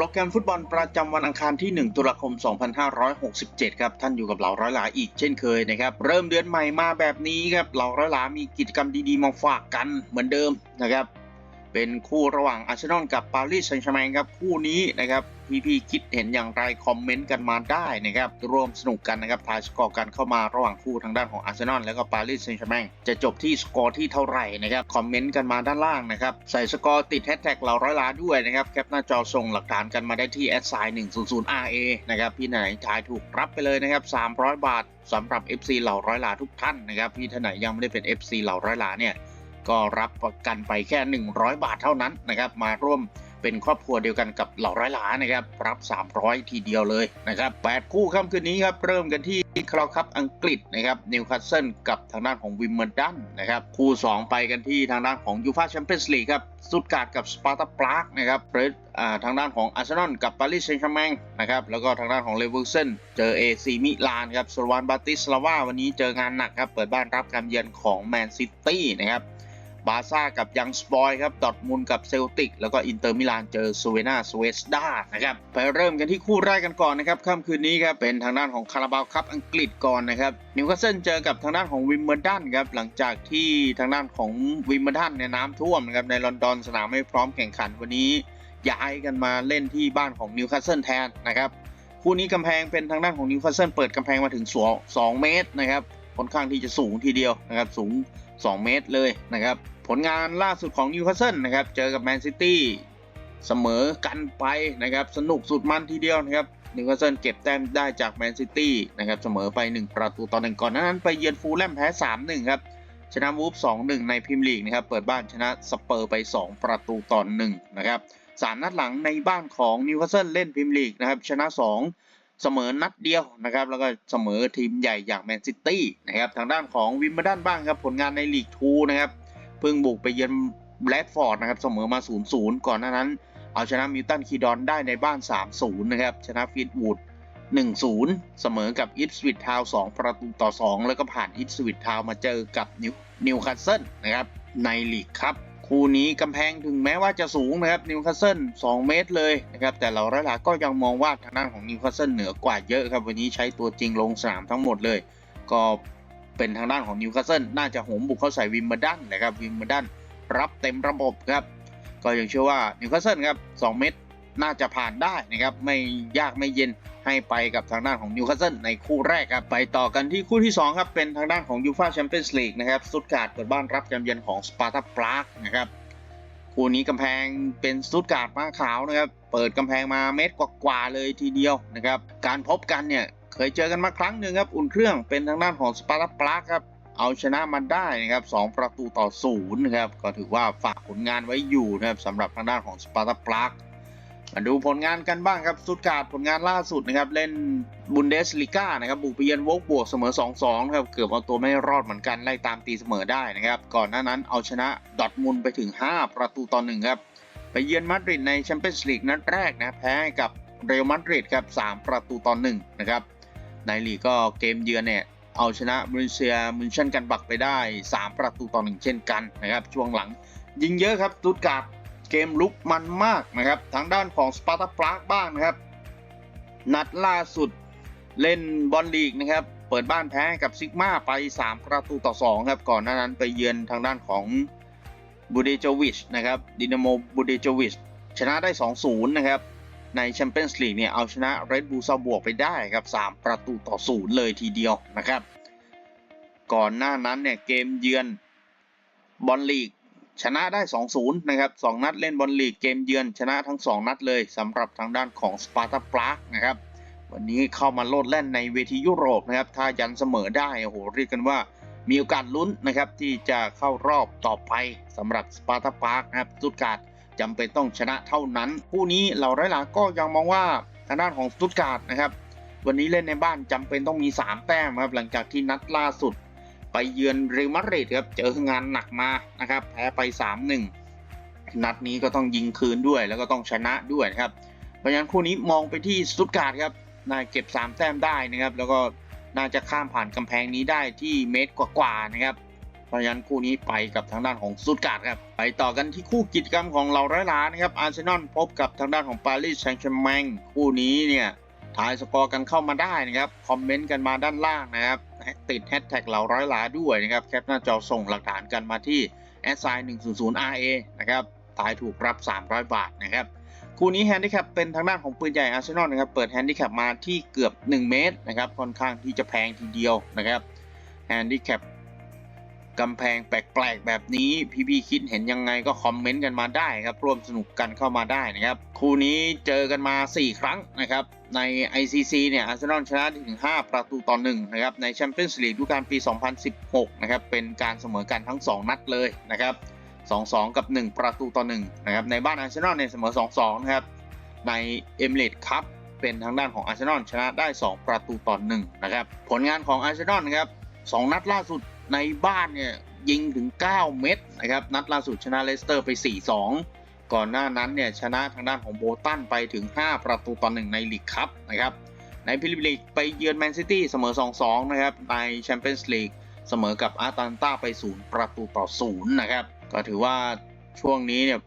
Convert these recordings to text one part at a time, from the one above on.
รแกรมฟุตบอลประจำวันอังคารที่ 1 ตุลาคม 2567 ครับท่านอยู่กับเหล่าร้อยหลาอีกเช่นเคยนะครับเริ่มเดือนใหม่มาแบบนี้ครับเหล่าร้อยหลามีกิจกรรมดีๆมาฝากกันเหมือนเดิมนะครับ เป็นคู่ระหว่างอาร์เซนอลกับปารีสแซงต์แชร์แมงครับคู่นี้นะครับพี่ๆคิดเห็นอย่างไรคอมเมนต์กันมาได้นะครับร่วมสนุกกันนะครับทายสกอร์กันเข้ามาระหว่างคู่ทางด้านของอาร์เซนอลแล้วก็ปารีสแซงต์แชร์แมงจะจบที่สกอร์ที่เท่าไหร่นะครับคอมเมนต์กันมาด้านล่างนะครับใส่สกอร์ติดแฮชแท็กเราร้อยล้านด้วยนะครับแคปหน้าจอส่งหลักฐานกันมาได้ที่แอดไซน์100 RA นะครับพี่ไหนทายถูกรับไปเลยนะครับ300บาทสำหรับ FC เหล่าร้อยล้านทุกท่านนะครับพี่ท่านไหนยังไม่ได้เป็น FC เหล่าร้อยล้านเนี่ย ก็รับประกันไปแค่ 100 บาทเท่านั้นนะครับมาร่วมเป็นครอบครัวเดียวกันกับเหล่าร้อยหลานะครับรับ 300 ทีเดียวเลยนะครับ8คู่ค่ำคืนนี้ครับเริ่มกันที่คลอคัพอังกฤษนะครับนิวคาสเซิลกับทางด้านของวิมเบิลดันนะครับคู่ 2 ไปกันที่ทางด้านของยูฟาแชมเปี้ยนส์ลีกครับสตุตการ์ดกับสปาร์ตาปรากนะครับหรือทางด้านของอาร์เซนอลกับปารีสแซงต์แชร์แมงนะครับแล้วก็ทางด้านของเลเวอร์เซนเจอเอซีมิลานครับสวานบาติสลาวาวันนี้เจองานหนักครับเปิดบ้านรับการเยือนของแมนซิตี้นะครับ บาร์ซ่ากับยังสปอยครับดอทมุนกับเซลติก แล้วก็อินเตอร์มิลานเจอซูเวนาสเวสดานะครับไปเริ่มกันที่คู่แรกกันก่อนนะครับค่ำคืนนี้ครับเป็นทางด้านของคาราบาวคัพอังกฤษก่อนนะครับนิวคาสเซิลเจอกับทางด้านของวิมเบิลดันครับหลังจากที่ทางด้านของวิมเบิลดันเนี่ยน้ำท่วมนะครับในลอนดอนสนามไม่พร้อมแข่งขันวันนี้ย้ายกันมาเล่นที่บ้านของนิวคาสเซิลแทนนะครับคู่นี้กำแพงเป็นทางด้านของนิวคาสเซิลเปิดกำแพงมาถึง 2 เมตรนะครับค่อนข้างที่จะสูงทีเดียวนะครับสูง 2 เมตรเลยนะครับ ผลงานล่าสุดของนิวคาสเซิลนะครับ เจอกับแมนซิตี้เสมอกันไปนะครับ สนุกสุดมันทีเดียวนะครับนิวคาสเซิลเก็บแต้มได้จากแมนซิตี้นะครับเสมอไป 1 ประตูต่อหนึ่งก่อนนั้นไปเยือนฟูลแลมแพ้ 3-1 ครับชนะวูฟ2-1 ในพรีเมียร์ลีกนะครับเปิดบ้านชนะสเปอร์ไป 2 ประตูต่อ1นะครับสามนัดหลังในบ้านของนิวคาสเซิลเล่นพรีเมียร์ลีกนะครับชนะ 2 เสมอนัดเดียวนะครับ แล้วก็เสมอทีมใหญ่อย่างแมนซิตี้นะครับทางด้านของวิมเบิลดันบ้างครับ ผลงานในลีกทูนะครับเพิ่งบุกไปเยือนแบลดฟอร์ดนะครับเสมอมา 0-0 ก่อนหน้านั้น เอาชนะมิวตันคีดอนได้ในบ้าน 3-0 นะครับ ชนะฟิตวูด1-0 เสมอกับอิปสวิตทาว2ประตูต่อ 2 แล้วก็ผ่านอิปสวิตทาวมาเจอกับนิวนิวคาสเซิลนะครับในลีกครับ คู่นี้กำแพงถึงแม้ว่าจะสูงนะครับนิวคาสเซิล2เมตรเลยนะครับแต่เราระลาก็ยังมองว่าทางด้านของนิวคาสเซิลเหนือกว่าเยอะครับวันนี้ใช้ตัวจริงลงสนามทั้งหมดเลย ก็เป็นทางด้านของนิวคาสเซิลน่าจะโหมบุกเข้าใส่วิมเบอร์ดันนะครับวิมเบอร์ดันรับเต็มระบบครับก็ยังเชื่อว่านิวคาสเซิลครับ2เมตร น่าจะผ่านได้นะครับไม่ยากไม่เย็นให้ไปกับทางด้านของนิวคาสเซิลในคู่แรกครับไปต่อกันที่คู่ที่2ครับเป็นทางด้านของยูฟาแชมเปี้ยนส์ลีกนะครับสตุตการ์ดเปิดบ้านรับการเยือนของสปาร์ตาปรากนะครับคู่นี้กำแพงเป็นสตุตการ์ดม้าขาวนะครับเปิดกำแพงมาเมตรกว่าๆเลยทีเดียวนะครับการพบกันเนี่ยเคยเจอกันมาครั้งหนึ่งครับอุ่นเครื่องเป็นทางด้านของสปาร์ตาปรากครับเอาชนะมันได้นะครับ2ประตูต่อศูนย์นะครับก็ถือว่าฝากผลงานไว้อยู่นะครับสำหรับทางด้านของสปาร์ตาปราก มาดูผลงานกันบ้างครับสตุตการ์ดผลงานล่าสุดนะครับ เล่นบุนเดสลิก้านะครับบุกไปเยือนโวกบวกเสมอ 2-2นะครับเกือบเอาตัวไม่รอดเหมือนกันไล่ตามตีเสมอได้นะครับ ก่อนหน้านั้นเอาชนะดอทมุนไปถึง 5 ประตูต่อ1ครับไปเยือนมาดริดในแชมเปี้ยนส์ลีกนัดแรกนะแพ้กับเรอัลมาดริดครับ3ประตูต่อ1นะครับในลีกก็เกมเยือนเนี่ยเอาชนะบรูเซียมุนเชนกันบักไปได้ 3 ประตูต่อ1เช่นกันนะครับช่วงหลังยิงเยอะครับสตุตการ์ด เกมลุกมันมากนะครับ ทางด้านของสปาร์ตาปรากบ้างนะครับ นัดล่าสุดเล่นบอลลีกนะครับ เปิดบ้านแพ้กับซิกมาไป 3 ประตูต่อ 2 ครับ ก่อนหน้านั้นไปเยือนทางด้านของบูเดโจวิชนะครับดินาโมบูเดโจวิชชนะได้ 2-0 นะครับ ในแชมเปี้ยนส์ลีกเนี่ย เอาชนะเรดบูลซาบวกไปได้ครับ 3 ประตูต่อ 0 เลยทีเดียวนะครับ ก่อนหน้านั้นเนี่ยเกมเยือนบอลลีก ชนะได้ 2-0 นะครับ 2 นัดเล่นบอลลีกเกมเยือน ชนะทั้ง 2 นัดเลยสำหรับทางด้านของสปาร์ตาปรากนะครับ วันนี้เข้ามาโลดแล่นในเวทียุโรปนะครับ ถ้ายันเสมอได้ โอ้โห เรียกกันว่ามีโอกาสลุ้นนะครับ ที่จะเข้ารอบต่อไปสำหรับสปาร์ตาปรากนะครับสตุตการ์ดจำเป็นต้องชนะเท่านั้น คู่นี้เราไร้หลาก็ยังมองว่าทางด้านของสตุตการ์ดนะครับ วันนี้เล่นในบ้านจำเป็นต้องมี 3 แต้มครับหลังจากที่นัดล่าสุด ไปเยือนเรอัลมาดริดครับเจองานหนักมานะครับแพ้ไป 3-1 นัดนี้ก็ต้องยิงคืนด้วยแล้วก็ต้องชนะด้วยนะครับเพราะฉะนั้นคู่นี้มองไปที่สตุตการ์ดครับน่าเก็บ 3 แต้มได้นะครับ แล้วก็น่าจะข้ามผ่านกำแพงนี้ได้ที่เมตรกว่าๆนะครับเพราะฉะนั้นคู่นี้ไปกับทางด้านของสุดการ์ดครับไปต่อกันที่คู่กิจกรรมของเราไร้ล้านนะครับอาร์เซนอลพบกับทางด้านของปารีสแซงต์แชร์แมงคู่นี้เนี่ยทายสกอร์กันเข้ามาได้นะครับคอมเมนต์กันมาด้านล่างนะครับ ติดแฮชแท็กเราร้อยล้าด้วยนะครับ แคปหน้าจอส่งหลักฐานกันมาที่ s i 100 RA นะครับตายถูกรับ 300 บาทนะครับคู่นี้แฮนดิแคปเป็นทางด้านของปืนใหญ่อาร์เซนอลนะครับเปิดแฮนดิแคปมาที่เกือบ 1 เมตรนะครับค่อนข้างที่จะแพงทีเดียวนะครับแฮนดิแคป กำแพงแปลกๆแบบนี้พี่ๆคิดเห็นยังไงก็คอมเมนต์กันมาได้ครับ ร่วมสนุกกันเข้ามาได้นะครับ คู่นี้เจอกันมา 4 ครั้งนะครับ ใน ICC เนี่ยอาร์เซนอลชนะถึง 5 ประตูต่อ1นะครับ ในแชมเปี้ยนส์ลีกฤดูกาลปี 2016 นะครับ เป็นการเสมอกันทั้ง 2 นัดเลยนะครับ 2-2 กับ 1 ประตูต่อ1นะครับ ในบ้านอาร์เซนอลเนี่ยเสมอ 2-2 นะครับ ในเอมิเรตส์คัพเป็นทางด้านของอาร์เซนอลชนะได้ 2 ประตูต่อ1นะครับ ผลงานของอาร์เซนอลนะครับ 2 นัดล่าสุด ในบ้านเนี่ยยิงถึง 9 เม็ดนะครับ นัดล่าสุดชนะเลสเตอร์ไป 4-2 ก่อนหน้านั้นเนี่ยชนะทางด้านของโบตันไปถึง 5 ประตูต่อ1ในลีกคัพนะครับ ในพรีเมียร์ลีกไปเยือนแมนซิตี้เสมอ 2-2 นะครับ ในแชมเปี้ยนส์ลีกเสมอกับอาร์ตันตาไป 0 ประตูต่อ 0 นะครับ ก็ถือว่าช่วงนี้เนี่ย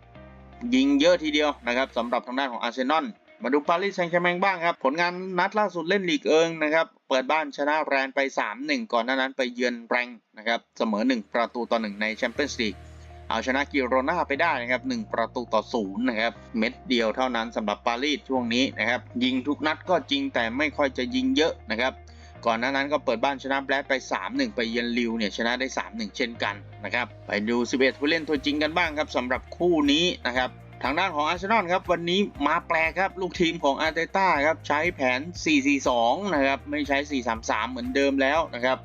ยิงเยอะทีเดียวนะครับสำหรับทางด้านของอาร์เซนอล มาดูปารีสแซงต์แชร์แมงบ้างครับ ผลงานนัดล่าสุดเล่นลีกเอิงนะครับ เปิดบ้านชนะแรนไป 3-1 ก่อนหน้านั้นไปเยือนแรงนะครับ เสมอ 1 ประตูต่อ 1 ในแชมเปี้ยนส์ลีกเอาชนะกิโรนาไปได้นะครับ 1 ประตูต่อ 0 นะครับ เม็ดเดียวเท่านั้นสำหรับปารีสช่วงนี้นะครับ ยิงทุกนัดก็จริงแต่ไม่ค่อยจะยิงเยอะนะครับก่อนหน้านั้นก็เปิดบ้านชนะแบลดไป 3-1 ไปเยือนลิวเนี่ยชนะได้ 3-1 เช่นกันนะครับ ไปดู 11 ผู้เล่นตัวจริงกันบ้างครับสำหรับคู่นี้นะครับ ทางด้านของอาร์เซนอลครับวันนี้มาแปลครับลูกทีมของอาร์เตต้าครับใช้แผน 4-4-2 นะครับไม่ใช้ 4-3-3 เหมือนเดิมแล้วนะครับ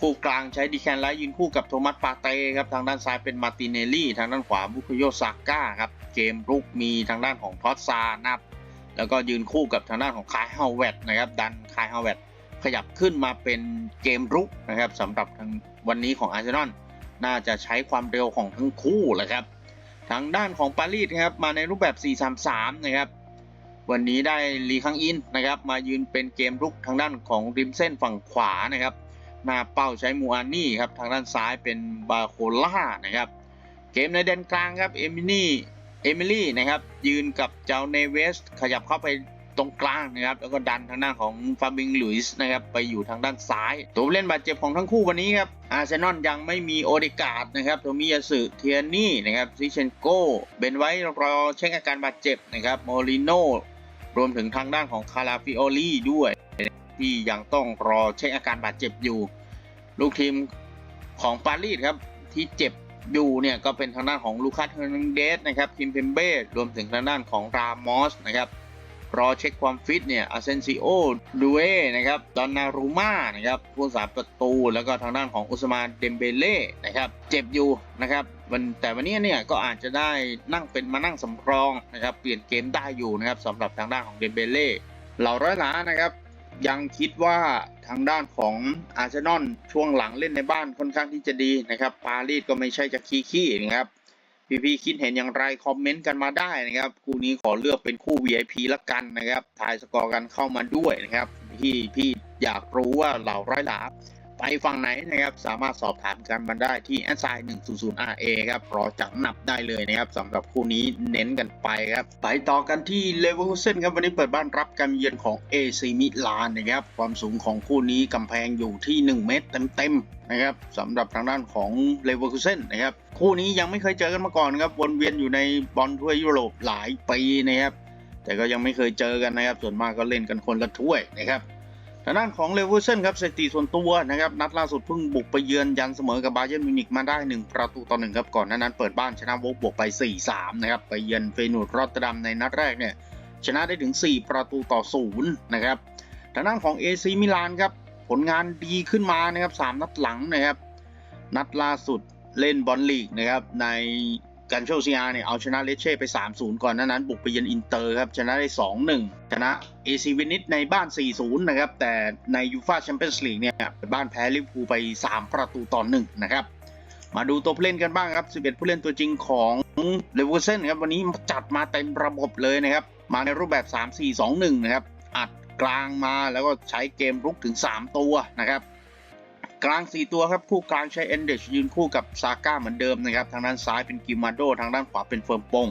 คู่กลางใช้ดีแคนไลท์ยืนคู่กับโทมัสปาเต้ครับทางด้านซ้ายเป็นมาร์ติเนลลี่ ทางด้านขวาบุคโยซาก้าครับเกมรุกมีทางด้านของทอสซานับ แล้วก็ยืนคู่กับทางด้านของคายฮาเวตนะครับดันคายฮาเวตขยับขึ้นมาเป็นเกมรุกนะครับสำหรับทางวันนี้ของอาร์เซนอลน่าจะใช้ความเร็วของทั้งคู่แหละครับ ทางด้านของปารีสครับมาในรูปแบบ 4-3-3 นะครับ วันนี้ได้ลีคังอินนะครับมายืนเป็นเกมรุกทางด้านของริมเส้นฝั่งขวานะครับหน้าเป้าใช้มูอานี่ครับทางด้านซ้ายเป็นบาโคล่านะครับ เกมในแดนกลางครับเอมินี่เอมิลี่นะครับยืนกับเจ้าเนเวสขยับเข้าไป ตรงกลางนะครับแล้วก็ดันทางด้านของฟาบิงหลุยส์นะครับไปอยู่ทางด้านซ้าย ตัวเล่นบาดเจ็บของทั้งคู่วันนี้ครับอาร์เซนอลยังไม่มีโอเดกาดนะครับโทมิยาสึเทียนี่นะครับซิเชนโกเบนไว้รอเช็คอาการบาดเจ็บนะครับโมลิโนรวมถึงทางด้านของคาราฟิโอลี่ด้วย ที่ยังต้องรอเช็คอาการบาดเจ็บอยู่ ลูกทีมของปารีสครับที่เจ็บอยู่เนี่ยก็เป็นทางด้านของลูคัสเฮอร์นันเดสนะครับคิมเพมเบ้รวมถึงทางด้านของรามอสนะครับ รอเช็คความฟิตเนี่ยอาเซนซิโอดูเอนะครับดอนนารูมานะครับผู้สาประตูแล้วก็ทางด้านของอุสมานเดมเบเล่นะครับเจ็บอยู่นะครับวันแต่วันนี้เนี่ยก็อาจจะได้นั่งเป็นมานั่งสำรองนะครับเปลี่ยนเกมได้อยู่นะครับสำหรับทางด้านของเดมเบเล่เหล่าร้อยล้านนะครับยังคิดว่าทางด้านของอาร์เซนอลช่วงหลังเล่นในบ้านค่อนข้างที่จะดีนะครับปารีสก็ไม่ใช่จะขี้ขี้นะครับ พี่ๆคิดเห็นอย่างไรคอมเมนต์กันมาได้นะครับ คู่นี้ขอเลือกเป็นคู่ VIP ละกันนะครับทายสกอร์กันเข้ามาด้วยนะครับพี่พี่อยากรู้ว่าเหล่าร้อยหลา ไปฝั่งไหนนะครับ สามารถสอบถามกันมาได้ที่ s i 100 RA ครับรอจังหนับได้เลยนะครับสำหรับคู่นี้เน้นกันไปครับ ไปต่อกันที่เลเวอร์คูเซนครับวันนี้เปิดบ้านรับการเยือนของ AC มิลานนะครับความสูงของคู่นี้กำแพงอยู่ที่ 1 เมตรเต็มๆนะครับสำหรับทางด้านของเลเวอร์คูเซนนะครับคู่นี้ยังไม่เคยเจอกันมาก่อนครับวนเวียนอยู่ในบอลถ้วยยุโรปหลายปีนะครับแต่ก็ยังไม่เคยเจอกันนะครับ ส่วนมากก็เล่นกันคนละถ้วยนะครับ ทางด้านของเลเวอร์เซนครับสถิติส่วนตัวนะครับนัดล่าสุดเพิ่งบุกไปเยือนยันเสมอกับบาเยิร์นมิวนิกมาได้ 1 ประตูต่อหนึ่งครับก่อนหน้านั้นเปิดบ้านชนะวกบวกไป 4-3นะครับไปเยือนเฟนูร์ดรอตเตอร์ดัมในนัดแรกเนี่ยชนะได้ถึง 4 ประตูต่อ0นะครับทางด้านของ AC มิลานครับผลงานดีขึ้นมานะครับ3นัดหลังนะครับนัดล่าสุดเล่นบอลลีกนะครับใน การโชเซียเนี่ยเอาชนะเลเช่ไป 3-0 ก่อนหน้านั้น บุกไปเยือนอินเตอร์ครับ ชนะได้ 2-1 ชนะเอซีวินิสในบ้าน 4-0 นะครับ แต่ในยูฟาแชมเปี้ยนส์ลีกเนี่ยบ้านแพ้ลิเวอร์พูลไป 3 ประตูต่อ1นะครับมาดูตัวผู้เล่นกันบ้างครับ 11 ผู้เล่นตัวจริงของเลเวอร์เซนครับ วันนี้จัดมาเต็มระบบเลยนะครับ มาในรูปแบบ 3-4-2-1 นะครับ อัดกลางมาแล้วก็ใช้เกมรุกถึง 3 ตัวนะครับ กลาง 4 ตัวครับคู่กลางใช้เอนเดชยืนคู่กับซาก้าเหมือนเดิมนะครับทางด้านซ้ายเป็นกิมาโดทางด้านขวาเป็นเฟิร์มปง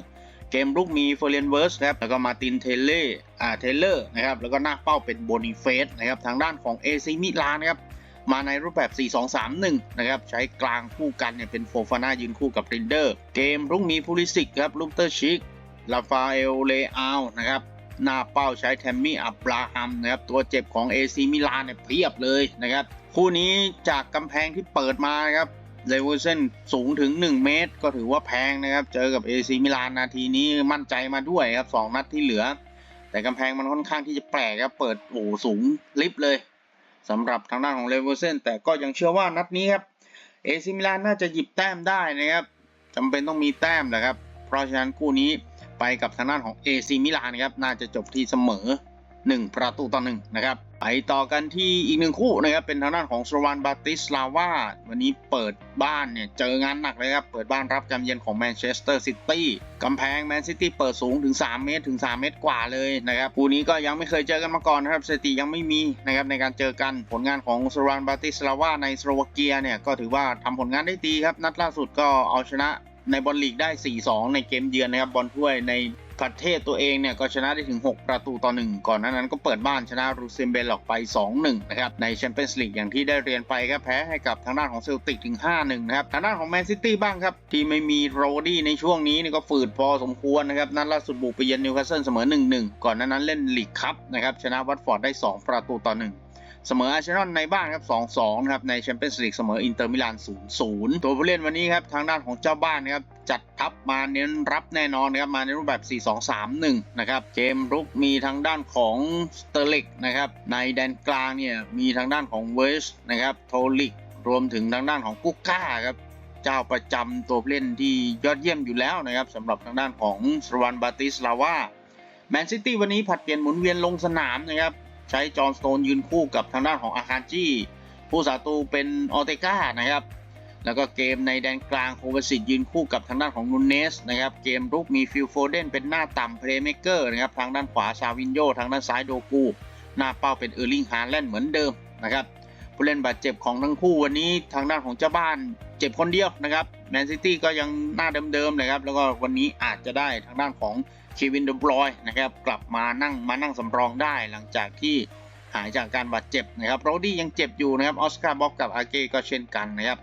เกมรุกมีเฟอร์เรนเวิร์สครับแล้วก็มาตินเทเลอ่าเทเลอร์นะครับแล้วก็หน้าเป้าเป็นโบนิเฟสนะครับทางด้านของเอซิมิลานครับมาในรูปแบบ 4-2-3-1 นะครับใช้กลางคู่กันเนี่ยเป็นโฟฟาน่ายืนคู่กับรินเดอร์ เกมรุกมีพูลิสิกครับลูเตอร์ชิกลาฟาเอลเลอานะครับ หน้าเป้าใช้แทมมี่อับราฮัมนะครับตัวเจ็บของเอซิมิลานเนี่ยเพียบเลยนะครับคู่นี้จากกำแพงที่เปิดมานะครับเลเวอร์เซนสูงถึง 1 เมตร ก็ถือว่าแพงนะครับ เจอกับ AC มิลานนาทีนี้มั่นใจมาด้วยครับ 2 นัดที่เหลือ แต่กำแพงมันค่อนข้างที่จะแปลกครับ เปิดโอ้สูงลิฟต์เลยสำหรับทางด้านของเลเวอร์เซนแต่ก็ยังเชื่อว่านัดนี้ครับ AC มิลานน่าจะหยิบแต้มได้นะครับจำเป็นต้องมีแต้มแหละครับ เพราะฉะนั้นคู่นี้ ไปกับทางด้านของ AC มิลานครับน่าจะจบที่เสมอ 1 ประตูต่อหนึ่งนะครับไปต่อกันที่อีกหนึ่งคู่นะครับเป็นทางด้านของสโรวันบาติสลาวาวันนี้เปิดบ้านเนี่ยเจองานหนักเลยครับ เปิดบ้านรับการเยือนของแมนเชสเตอร์ซิตี้กำแพงแมนซิตี้เปิดสูงถึง 3 เมตรถึง 3 เมตรกว่าเลยนะครับคู่นี้ก็ยังไม่เคยเจอกันมาก่อนนะครับสถิติยังไม่มีนะครับในการเจอกันผลงานของสโรวันบาติสลาวาในสโลวาเกียเนี่ยก็ถือว่าทำผลงานได้ดีครับ นัดล่าสุดก็เอาชนะ ในบอลลีกได้ 4-2 ในเกมเยือนนะครับบอลถ้วยในประเทศตัวเองเนี่ยก็ชนะได้ถึง 6 ประตูต่อ 1 ก่อนหนานั้นก็เปิดบ้านชนะรูเซมเบลออกไป 2-1 นะครับ ในแชมเปี้ยนส์ลีกอย่างที่ได้เรียนไปครับแพ้ให้กับทางด้านของเซลติกถึง 5-1 นะครับ ทางด้านของแมนซิตี้บ้างครับ ที่ไม่มีโรดี้ในช่วงนี้นี่ก็ฝืดพอสมควรนะครับ นัดล่าสุดบุกไปเยือนนิวคาสเซิลเสมอ 1-1 ก่อนหนานั้นเล่นลีกคัพนะครับชนะวัตฟอร์ดได้ 2 ประตูต่อ 1 เสมออาร์เซนอลในบ้านครับ 2-2 นะครับ ในแชมเปี้ยนส์ลีกเสมออินเตอร์มิลาน 0-0 ตัวผู้เล่นวันนี้ครับ ทางด้านของเจ้าบ้านนะครับ จัดทัพมาเน้นรับแน่นอนนะครับ มาในรูปแบบ 4-2-3-1 นะครับ เกมรุกมีทางด้านของสเตอร์ลิกนะครับ ในแดนกลางเนี่ย มีทางด้านของเวสนะครับ โทลิก รวมถึงทางด้านของกุ๊กก้าครับเจ้าประจำตัวเล่นที่ยอดเยี่ยมอยู่แล้วนะครับสำหรับทางด้านของสรวันบาติสลาว่าแมนซิตี้วันนี้ผัดเปลี่ยนหมุนเวียนลงสนามนะครับ ใช้จอห์นสโตนยืนคู่กับทางด้านของอาคารจี้ผู้สาตูเป็นออเตกานะครับ แล้วก็เกมในแดนกลางโควสิตยืนคู่กับทางด้านของนูเนสนะครับ เกมรุกมีฟิลโฟเดนเป็นหน้าต่ำเพลย์เมเกอร์นะครับ ทางด้านขวาชาวินโย ทางด้านซ้ายโดกู หน้าเป้าเป็นเออร์ลิงฮาแลนด์เหมือนเดิมนะครับ ผู้เล่นบาดเจ็บของทั้งคู่วันนี้ทางด้านของเจ้าบ้านเจ็บคนเดียวนะครับแมนซิตี้ก็ยังหน้าเดิมๆเลยครับ แล้วก็วันนี้อาจจะได้ทางด้านของเควินเดบรอยนะครับกลับมานั่งมานั่งสำรองได้หลังจากที่หายจากการบาดเจ็บนะครับโรดี้ยังเจ็บอยู่นะครับออสการ์บ็อกกับอาเก้ก็เช่นกันนะครับ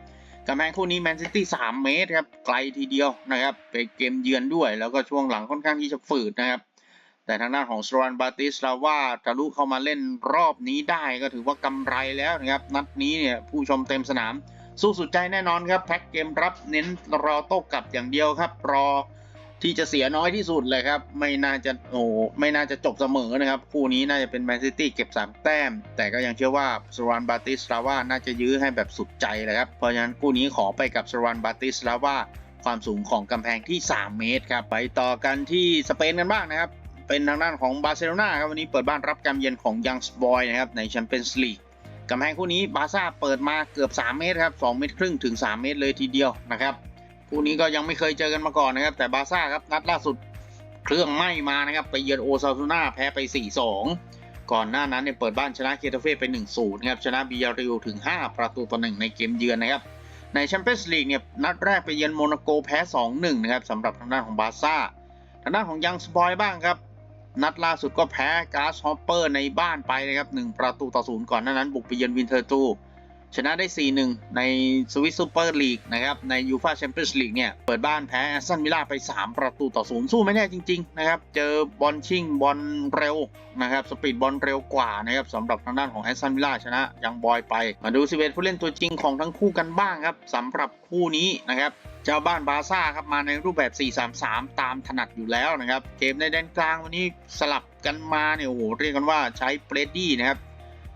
กำแพงคู่นี้แมนซิตี้3เมตรครับไกลทีเดียวนะครับเป็นเกมเยือนด้วย แล้วก็ช่วงหลังค่อนข้างที่จะฝืดนะครับ แต่ทางด้านของสโรนบาติสลาว่าทะลุเข้ามาเล่นรอบนี้ได้ก็ถือว่ากำไรแล้วนะครับ นัดนี้เนี่ยผู้ชมเต็มสนาม สู้สุดใจแน่นอนครับ แพ็กเกมรับเน้นรอโต้กลับอย่างเดียวครับ รอที่จะเสียน้อยที่สุดเลยครับ ไม่น่าจะโอ้ไม่น่าจะจบเสมอนะครับ คู่นี้น่าจะเป็นแมนซิตี้เก็บ 3 แต้ม แต่ก็ยังเชื่อว่าสโรนบาติสลาว่าน่าจะยื้อให้แบบสุดใจเลยครับเพราะฉะนั้นคู่นี้ขอไปกับสโรนบาติสลาว่าความสูงของกำแพงที่ 3 เมตรครับไปต่อกันที่สเปนกันบ้างนะครับ เป็นทางด้านของบาร์เซโลนาครับวันนี้เปิดบ้านรับการเยือนของยังสบอยนะครับในแชมเปี้ยนส์ลีกกำแพงคู่นี้บาร์ซ่าเปิดมาเกือบ 3 เมตรครับ2เมตรครึ่งถึง 3 เมตรเลยทีเดียวนะครับคู่นี้ก็ยังไม่เคยเจอกันมาก่อนนะครับ แต่บาร์ซ่าครับนัดล่าสุดเครื่องไหม้มานะครับไปเยือนโอซาซูน่าแพ้ไป 4-2 ก่อนหน้านั้นเนี่ยเปิดบ้านชนะเคตาเฟ่ไป 1-0ครับชนะบิยาริลถึง 5 ประตูต่อ1ในเกมเยือนนะครับในแชมเปี้ยนส์ลีกเนี่ยนัดแรกไปเยือนโมนาโกแพ้ 2-1 นะครับสำหรับทางด้านของบาร์ซ่าทางด้านของยังสปอยบ้างครับ นัดล่าสุดก็แพ้กาสฮอปเปอร์ในบ้านไปนะครับ1ประตูต่อศูนย์ก่อนหน้านั้นบุกไปเยือนวินเทอร์ตู ชนะได้ 4-1 ในสวิสซูเปอร์ลีกนะครับในยูฟาแชมเปี้ยนส์ลีกเนี่ย เปิดบ้านแพ้แอสตันวิลล่าไป 3 ประตูต่อศูนย์สู้ไม่แน่จริง ๆ นะครับ เจอบอลชิงบอลเร็วนะครับ สปีดบอลเร็วกว่านะครับสำหรับทางด้านของแอสตันวิลล่าชนะยังบอยไป มาดู 11 ผู้เล่นตัวจริงของทั้งคู่กันบ้างครับสำหรับคู่นี้นะครับเจ้าบ้านบาร์ซ่าครับมาในรูปแบบ 4-3-3 ตามถนัดอยู่แล้วนะครับ เกมในแดนกลางวันนี้สลับกันมาเนี่ยโอ้โหเรียกกันว่าใช้เบรดดี้นะครับ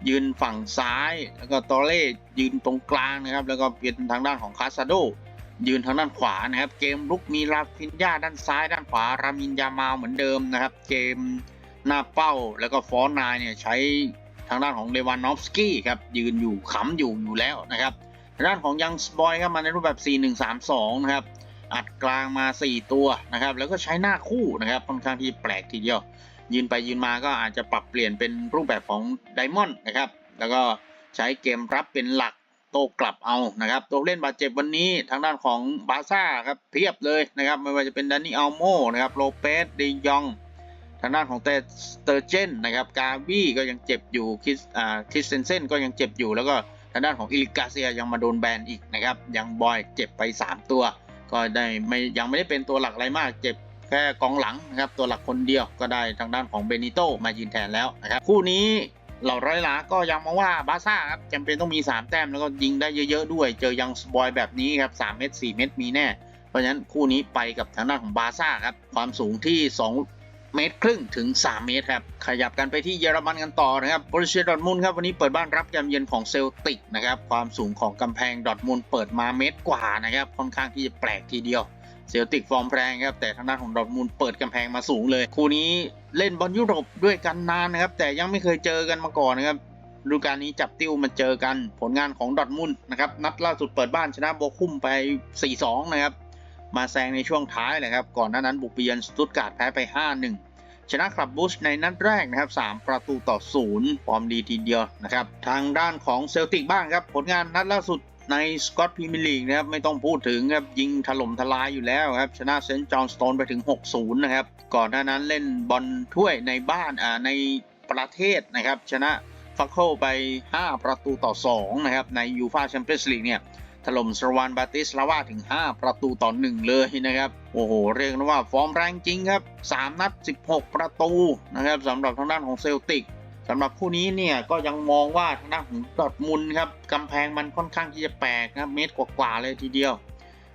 ยืนฝั่งซ้าย แล้วก็ตอเล่ยืนตรงกลางนะครับ แล้วก็เป็นทางด้านของคาซาโดยืนทางด้านขวานะครับ เกมลุกมีลาฟินยาด้านซ้าย ด้านขวารามินยามาเหมือนเดิมนะครับ เกมหน้าเป้าแล้วก็ฟอนนายเนี่ยใช้ทางด้านของเลวานนอฟสกี้ครับยืนอยู่ขำอยู่อยู่แล้วนะครับทางด้านของยังสบอยครับมาในรูปแบบ 4-1-3-2 นะครับอัดกลางมา 4 ตัวนะครับแล้วก็ใช้หน้าคู่นะครับค่อนข้างที่แปลกทีเดียว ยืนไปยืนมาก็อาจจะปรับเปลี่ยนเป็นรูปแบบของไดมอนด์นะครับ แล้วก็ใช้เกมรับเป็นหลักโต้กลับเอานะครับตัวเล่นบาดเจ็บวันนี้ทางด้านของบาซ่าครับเพียบเลยนะครับ ไม่ว่าจะเป็นดานิอัลโมนะครับโลเปสเดยอง ทางด้านของเตเตอร์เจนนะครับกาบี้ก็ยังเจ็บอยู่คิสอ่าคิสเซนเซนก็ยังเจ็บอยู่แล้วก็ทางด้านของอิลิกาเซียยังมาโดนแบนอีกนะครับยังบอยเจ็บไป 3 ตัว ก็ได้ไม่ยังไม่ได้เป็นตัวหลักอะไรมากเจ็บ แค่กองหลังนะครับตัวหลักคนเดียวก็ได้ทางด้านของเบนิโตมายืนแทนแล้วนะครับคู่นี้เหล่าร้อยหลาก็ยังมองว่าบาซ่าครับจำเป็นต้องมี 3 แต้มแล้วก็ยิงได้เยอะๆด้วย เจอยังสบอยแบบนี้ครับ3เม็ด4เม็ดมีแน่ เพราะฉะนั้นคู่นี้ไปกับทางด้านของบาซ่าครับความสูงที่ 2 เมตรครึ่งถึง 3 เมตรครับขยับกันไปที่เยอรมันกันต่อนะครับบรูเซียดอทมุนครับวันนี้เปิดบ้านรับยามเยือนของเซลติกนะครับความสูงของกำแพงดอทมุนเปิดมาเมตรกว่านะครับค่อนข้างที่จะแปลกทีเดียว เซลติกฟอร์มแรงครับแต่ทางด้านของดอทมุนด์เปิดกำแพงมาสูงเลย คู่นี้เล่นบอลยุโรปด้วยกันนานนะครับ แต่ยังไม่เคยเจอกันมาก่อนนะครับฤดูกาลนี้จับติ้วมาเจอกันผลงานของดอทมุนนะครับนัดล่าสุดเปิดบ้านชนะโบคุมไป 4-2 นะครับ มาแซงในช่วงท้ายเลยครับ ก่อนหน้านั้นบุกไปเยือนสตุตการ์ดแพ้ไป 5-1 ชนะคลับบูชในนัดแรกนะครับ 3 ประตูต่อ 0 ฟอร์มดีทีเดียวนะครับ ทางด้านของเซลติกบ้างครับ ผลงานนัดล่าสุด ในสกอตพรีเมียร์ลีกนะครับไม่ต้องพูดถึงครับยิงถล่มทลายอยู่แล้วครับชนะเซนต์จอห์นสโตนไปถึง 6-0 นะครับ ก่อนหน้านั้นเล่นบอลถ้วยในบ้านอ่าในประเทศนะครับ ชนะฟักโคไป 5 ประตูต่อ 2 นะครับ ในยูฟาแชมเปี้ยนส์ลีกเนี่ยถล่มสรวานบาติสลาวาถึง 5 ประตูต่อ 1 เลยนะครับ โอ้โห เรียกว่าฟอร์มแรงจริงครับ 3 นัด 16 ประตูนะครับสำหรับทางด้านของเซลติก สำหรับคู่นี้เนี่ยก็ยังมองว่าทางด้านของดอร์ทมุนครับกำแพงมันค่อนข้างที่จะแปลกนะเมตรกว่าๆเลยทีเดียว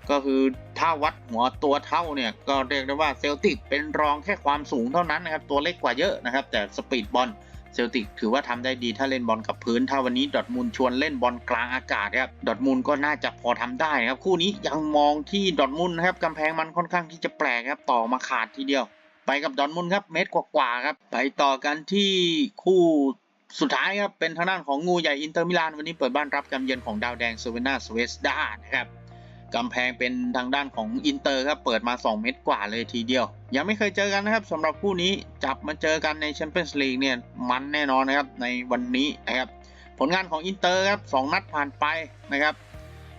ก็คือถ้าวัดหัวตัวเท่าเนี่ยก็เรียกได้ว่าเซลติกเป็นรองแค่ความสูงเท่านั้นนะครับตัวเล็กกว่าเยอะนะครับ แต่สปีดบอลเซลติกถือว่าทำได้ดีถ้าเล่นบอลกับพื้น ถ้าวันนี้ดอทมุนชวนเล่นบอลกลางอากาศครับดอทมุนก็น่าจะพอทำได้นะครับคู่นี้ยังมองที่ดอทมุนนะครับกำแพงมันค่อนข้างที่จะแปลกครับต่อมาขาดทีเดียว ไปกับดอร์ทมุนครับเมตรกว่าๆครับ ไปต่อกันที่คู่สุดท้ายครับ เป็นทางด้านของงูใหญ่อินเตอร์มิลานวันนี้เปิดบ้านรับการเยือนของดาวแดงเซเวนาสเวสดานะครับกำแพงเป็นทางด้านของอินเตอร์ครับเปิดมา 2 เม็ดกว่าเลยทีเดียว ยังไม่เคยเจอกันนะครับสำหรับคู่นี้จับมาเจอกันในแชมเปี้ยนส์ลีกเนี่ยมันแน่นอนนะครับในวันนี้นะครับผลงานของอินเตอร์ครับสองนัดผ่านไปนะครับ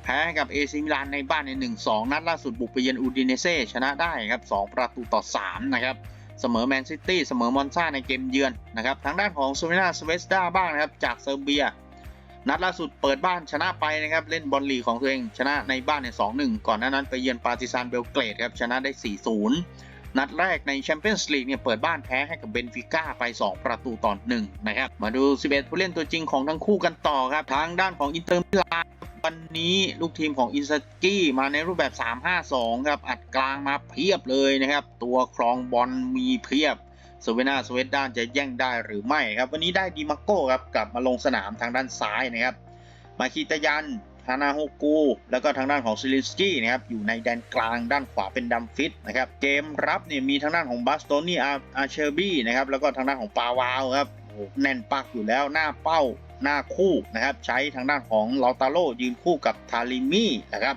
แพ้ให้กับเอซิมิลานในบ้านใน 1-2 นัดล่าสุดบุกไปเยือนอูดิเนเซ่ชนะได้ครับ 2 ประตูต่อ 3 นะครับเสมอแมนซิตี้เสมอมอนซาในเกมเยือนนะครับทางด้านของโซเวนาสเวสดาบ้างนะครับจากเซอร์เบีย นัดล่าสุดเปิดบ้านชนะไปนะครับเล่นบอลลีของตัวเอง ชนะในบ้านเนี่ยสองหนึ่งก่อนหน้านั้นไปเยือนปาร์ติซานเบลเกรดครับชนะได้ 4-0 นัดแรกในแชมเปี้ยนส์ลีกเนี่ยเปิดบ้านแพ้ให้กับเบนฟิก้าไป 2 ประตูต่อ1นะครับมาดู 11 ผู้เล่นตัวจริงของทั้งคู่กันต่อครับทางด้านของอินเตอร์มิลาน วันนี้ลูกทีมของอินสกี้มาในรูปแบบ 3-5-2 ครับ อัดกลางมาเพียบเลยนะครับ ตัวครองบอลมีเพียบสเวนาสเวตด้านจะแย่งได้หรือไม่ครับ วันนี้ได้ดีมาโก้ครับกลับมาลงสนามทางด้านซ้ายนะครับ มาคิตายันฮานาโฮกู แล้วก็ทางด้านของซิลิสกี้นะครับอยู่ในแดนกลางด้านขวาเป็นดัมฟิตนะครับเกมรับเนี่ยมีทางด้านของบัสโตนี่อาอาเชอร์บี้นะครับแล้วก็ทางด้านของปาวาวครับโหแน่นปักอยู่แล้วหน้าเป้า หน้าคู่นะครับใช้ทางด้านของลาตาโลยืนคู่กับทาลิมี่นะครับ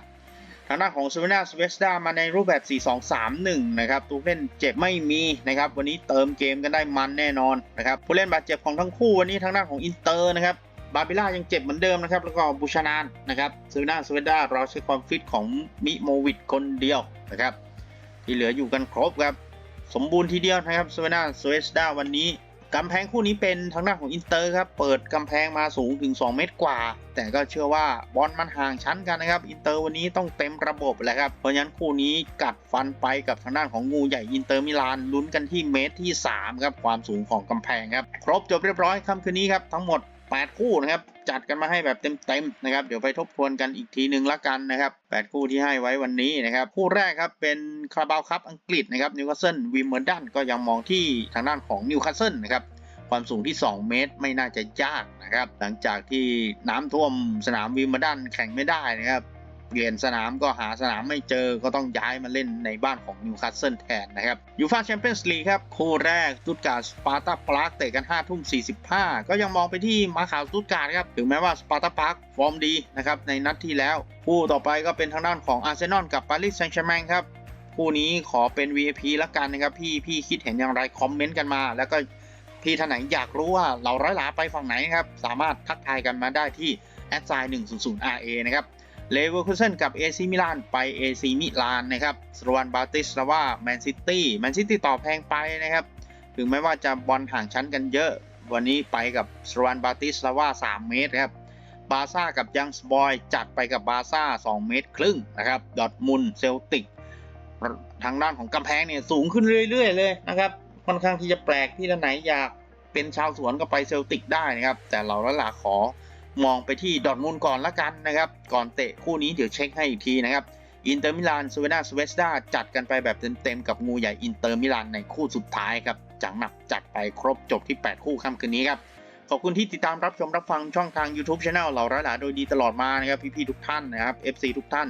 ทางด้านของซเวนาสเวสดามาในรูปแบบ 4-2-3-1 นะครับตัวเล่นเจ็บไม่มีนะครับ วันนี้เติมเกมกันได้มันแน่นอนนะครับ ผู้เล่นบาดเจ็บของทั้งคู่วันนี้ทางด้านของอินเตอร์นะครับ บาบิล่ายังเจ็บเหมือนเดิมนะครับ แล้วก็บูชานานนะครับซเวนาสเวสดารอใช้ความฟิตของมิโมวิดคนเดียวนะครับ ที่เหลืออยู่กันครบครับ สมบูรณ์ทีเดียวนะครับซเวนาสเวสดาวันนี้ กำแพงคู่นี้เป็นทางด้านของอินเตอร์ครับ เปิดกำแพงมาสูงถึง 2 เมตรกว่า แต่ก็เชื่อว่าบอลมันห่างชั้นกันนะครับ อินเตอร์วันนี้ต้องเต็มระบบแหละครับ เพราะฉะนั้นคู่นี้กัดฟันไปกับทางด้านของงูใหญ่อินเตอร์มิลานลุ้นกันที่เมตรที่ 3 ครับ ความสูงของกำแพงครับ ครบจบเรียบร้อยค่ำคืนนี้ครับทั้งหมด 8 คู่นะครับ จัดกันมาให้แบบเต็มๆนะครับ เดี๋ยวไปทบทวนกันอีกทีหนึ่งละกันนะครับ8คู่ที่ให้ไว้วันนี้นะครับ คู่แรกครับเป็นคาราบาวคัพอังกฤษนะครับนิวคาสเซิลวิมเบลดันก็ยังมองที่ทางด้านของนิวคาสเซิลนะครับความสูงที่ 2 เมตรไม่น่าจะยากนะครับ หลังจากที่น้ำท่วมสนามวิมเบลดันแข่งไม่ได้นะครับ เปลี่ยนสนามก็หาสนามไม่เจอก็ต้องย้ายมาเล่นในบ้านของนิวคาสเซิลแทนนะครับยูฟาแชมเปี้ยนส์ลีกครับคู่แรกสตุตการ์สปาร์ตาปรากเตะกัน5ทุ่ม45 ก็ยังมองไปที่มาขาวสตุตการ์ครับถึงแม้ว่าสปาร์ตาปาร์กฟอร์มดีนะครับในนัดที่แล้วคู่ต่อไปก็เป็นทางด้านของอาร์เซนอลกับปารีสแซงต์แชร์แมงครับคู่นี้ขอเป็น VIP ละกันนะครับพี่พี่คิดเห็นอย่างไรคอมเมนต์กันมา แล้วก็พี่ท่านไหนอยากรู้ว่าเราร้อยหลาไปฝั่งไหนครับสามารถทักทายกันมาได้ที่แอดไซน์100 RA นะครับ เลเวอร์คูเซนกับ AC มิลานไป AC มิลานนะครับสรวันบาติสลาว่าแมนซิตี้แมนซิตี้ต่อแพงไปนะครับ ถึงแม้ว่าจะบอลห่างชั้นกันเยอะ วันนี้ไปกับสรวันบาติสลาว่า 3 เมตรครับบาซ่ากับยังสบอยจัดไปกับบาซ่า 2 เมตรครึ่งนะครับดอทมุนเซลติกทางด้านของกำแพงเนี่ยสูงขึ้นเรื่อย ๆ เลยนะครับค่อนข้างที่จะแปลกที่ท่านไหนอยากเป็นชาวสวนก็ไปเซลติกได้นะครับ แต่เราละหลาขอ มองไปที่ดอทมุนก่อนละกันนะครับ ก่อนเตะคู่นี้เดี๋ยวเช็คให้อีกทีนะครับอินเตอร์มิลานสเวนาสเวสดาจัดกันไปแบบเต็มๆกับงูใหญ่อินเตอร์มิลานในคู่สุดท้ายครับจังหนักจัดไปครบจบที่ 8 คู่ค่ำคืนนี้ครับขอบคุณที่ติดตามรับชมรับฟังช่องทาง YouTube Channel เราระหลาโดยดีตลอดมานะครับพี่ๆทุกท่านนะครับ FC ทุกท่าน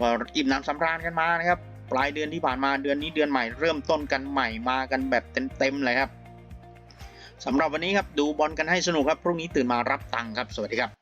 ก็อิ่มน้ำสำราญกันมานะครับปลายเดือนที่ผ่านมาเดือนนี้เดือนใหม่เริ่มต้นกันใหม่มากันแบบเต็มๆเลยครับ สำหรับวันนี้ครับดูบอลกันให้สนุกครับพรุ่งนี้ตื่นมารับตังค์ครับ สวัสดีครับ